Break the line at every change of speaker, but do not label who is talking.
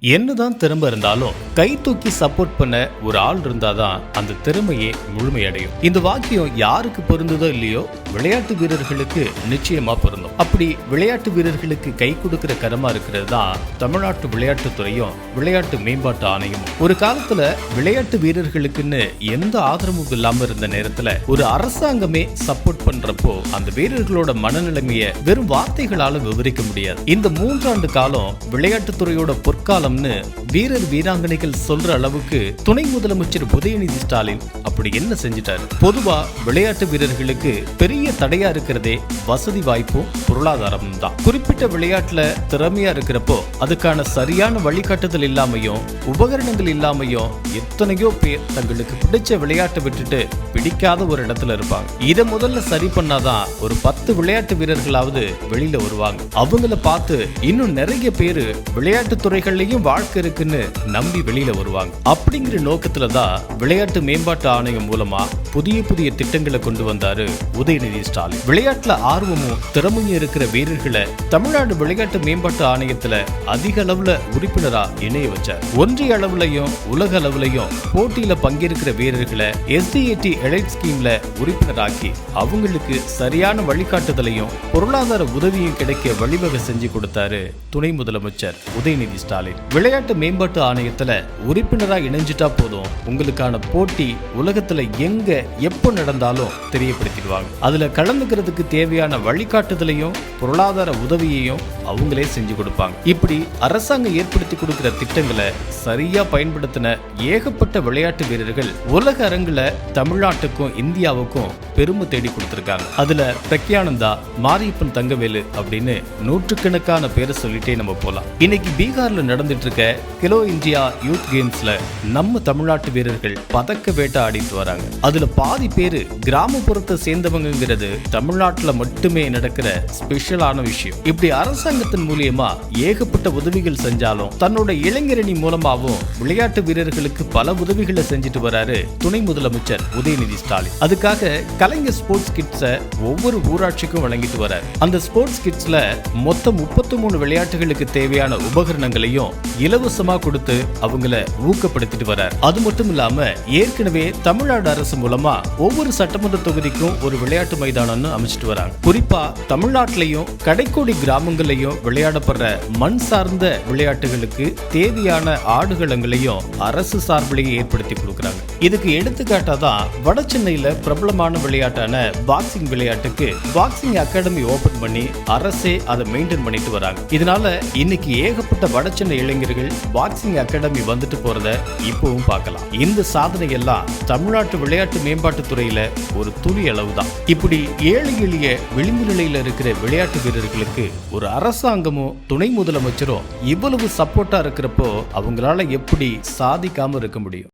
என்னதான் திறமை இருந்தாலும் கை தூக்கி சப்போர்ட் பண்ண ஒரு ஆள் இருந்தாதான் அந்த திறமையே முழுமையடையும். இந்த வாக்கியம் யாருக்கு பொருந்ததோ இல்லையோ விளையாட்டு வீரர்களுக்கு நிச்சயமா பொருந்தும். அப்படி விளையாட்டு வீரர்களுக்கு கை கொடுக்கிற கரமா இருக்கிறது தான் தமிழ்நாட்டு விளையாட்டுத்துறையும் விளையாட்டு மேம்பாட்டு ஆணையமும். ஒரு காலத்துல விளையாட்டு வீரர்களுக்குன்னு எந்த ஆதரவும் இல்லாம இருந்த நேரத்துல ஒரு அரசாங்கமே சப்போர்ட் பண்றப்போ அந்த வீரர்களோட மனநிலைமைய வெறும் வார்த்தைகளால விவரிக்க முடியாது. இந்த மூன்றாண்டு காலம் விளையாட்டுத்துறையோட பொற்காலம் பொற்காலம்னு வீரர் வீராங்கனைகள் சொல்ற அளவுக்கு துணை முதலமைச்சர் உதயநிதி ஸ்டாலின் அப்படி என்ன செஞ்சிட்டாரு? பொதுவா விளையாட்டு வீரர்களுக்கு பெரிய தடையா இருக்கிறதே வசதி வாய்ப்பும் பொருளாதாரமும் தான். குறிப்பிட்ட விளையாட்டுல திறமையா இருக்கிறப்போ அதுக்கான சரியான வழிகாட்டுதல் இல்லாமையும் உபகரணங்கள் இல்லாமையும் எத்தனையோ பேர் தங்களுக்கு பிடிச்ச விளையாட்டை விட்டுட்டு பிடிக்காத ஒரு இடத்துல இருப்பாங்க. இதை முதல்ல சரி பண்ணாதான் ஒரு பத்து விளையாட்டு வீரர்களாவது வெளியில வருவாங்க. அவங்கள பார்த்து இன்னும் நிறைய பேரு விளையாட்டு துறைகள்லயும் வாழ்க்கை இருக்குன்னு நம்பி வெளியில வருவாங்க. அப்படிங்கிற நோக்கத்துல தான் விளையாட்டு மேம்பாட்டு ஆணையம் மூலமா புதிய புதிய திட்டங்களை கொண்டு வந்தாரு உதயநிதி ஸ்டாலின். விளையாட்டுல ஆர்வமும் திறமையும் இருக்கிற வீரர்களை தமிழ்நாடு விளையாட்டு மேம்பாட்டு ஆணையத்துல அதிக அளவுல உறுப்பினரா இணைய வச்சார். ஒன்றிய அளவுலயும் உலக அளவுலயும் போட்டியில பங்கேற்கிற வீரர்களை எஸ்டிஏடி எலைட் ஸ்கீம்ல உறுப்பினராக்கி அவங்களுக்கு சரியான வழிகாட்டுதலையும் பொருளாதார உதவியும் கிடைக்க வழிவகை செஞ்சு கொடுத்தாரு துணை முதலமைச்சர் உதயநிதி ஸ்டாலின். விளையாட்டு மேம்பாட்டு ஆணையத்துல உறுப்பினரா இணைஞ்சிட்டா போதும். உங்களுக்கான போட்டி உலகத்துல எங்க எப்போ நடந்தாலும் தெரியப்படுத்திடுவாங்க. அதில் கலந்துக்கிறதுக்கு தேவையான வழிகாட்டுதலையும் பொருளாதார உதவியையும் அவங்களே செஞ்சு கொடுப்பாங்க. இப்படி அரசாங்கம் ஏற்படுத்தி கொடுக்கிற திட்டங்களை சரியா பயன்படுத்தின ஏகப்பட்ட விளையாட்டு வீரர்கள் உலக அரங்குல தமிழ்நாட்டுக்கும் இந்தியாவுக்கும் பெருமை தேடி கொடுத்துருக்காங்க. அதுல பிரக்யானந்தா மாரியப்பன் தங்கவேலு அப்படின்னு நூற்றுக்கணக்கான பேரை சொல்லிட்டே நம்ம போகலாம் இன்னைக்கு பீகார்ல நடந்துட்டு இருக்க கிலோ இந்தியா யூத் கேம்ஸ்ல நம்ம தமிழ்நாட்டு வீரர்கள் பதக்க வேட்டை ஆடிட்டு வராங்க. அதுல பாதி பேரு கிராமப்புறத்தை சேர்ந்தவங்கிறது தமிழ்நாட்டுல மட்டுமே நடக்கிற ஸ்பெஷலான விஷயம். இப்படி அரசாங்கத்தின் மூலியமா ஏகப்பட்ட உதவிகள் செஞ்சாலும் தன்னோட இளைஞரணி மூலமாவும் விளையாட்டு வீரர்களுக்கு பல உதவிகளை செஞ்சுட்டு வராரு துணை முதலமைச்சர் உதயநிதி ஸ்டாலின். அதுக்காக கலைஞர் ஸ்போர்ட்ஸ் கிட்ஸை ஒவ்வொரு ஊராட்சிக்கும் வழங்கிட்டு வரார். அந்த ஸ்போர்ட்ஸ் கிட்ஸ்ல மொத்தம் முப்பத்தி மூணு விளையாட்டுகளுக்கு தேவையான உபகரணங்களையும் இலவசமா கொடுத்து அவங்கள ஊக்கப்படுத்திட்டு வரார். அது மட்டும் இல்லாம ஏற்கனவே தமிழ்நாடு அரசு மூலமா ஒவ்வொரு சட்டமன்ற தொகுதிக்கும் ஒரு விளையாட்டு மைதானம்னு அமைச்சிட்டு வராங்க. குறிப்பா தமிழ்நாட்டிலையும் கடைக்கோடி கிராமங்களையும் விளையாடப்படுற மண் சார்ந்த விளையாட்டுகளுக்கு தேவையான ஆடுகளங்களையும் அரசு சார்பிலேயே ஏற்படுத்தி கொடுக்குறாங்க. இதுக்கு எடுத்துக்காட்டா தான் வட சென்னையில பிரபலமான விளையாட்டு விளையாட்டான பாக்ஸிங் விளையாட்டுக்கு பாக்ஸிங் அகாடமி ஓபன் பண்ணி அரசே அதை மெயின்டைன் பண்ணிட்டு வராங்க. இதனால இன்னைக்கு ஏகப்பட்ட வட இளைஞர்கள் பாக்ஸிங் அகாடமி வந்துட்டு போறத இப்பவும் பார்க்கலாம். இந்த சாதனை எல்லாம் தமிழ்நாட்டு விளையாட்டு மேம்பாட்டு துறையில ஒரு துளி அளவு தான் இப்படி ஏழை எளிய விளிம்பு நிலையில இருக்கிற விளையாட்டு வீரர்களுக்கு ஒரு அரசாங்கமும் துணை முதலமைச்சரும் இவ்வளவு சப்போர்ட்டா இருக்கிறப்போ அவங்களால எப்படி சாதிக்காம இருக்க முடியும்?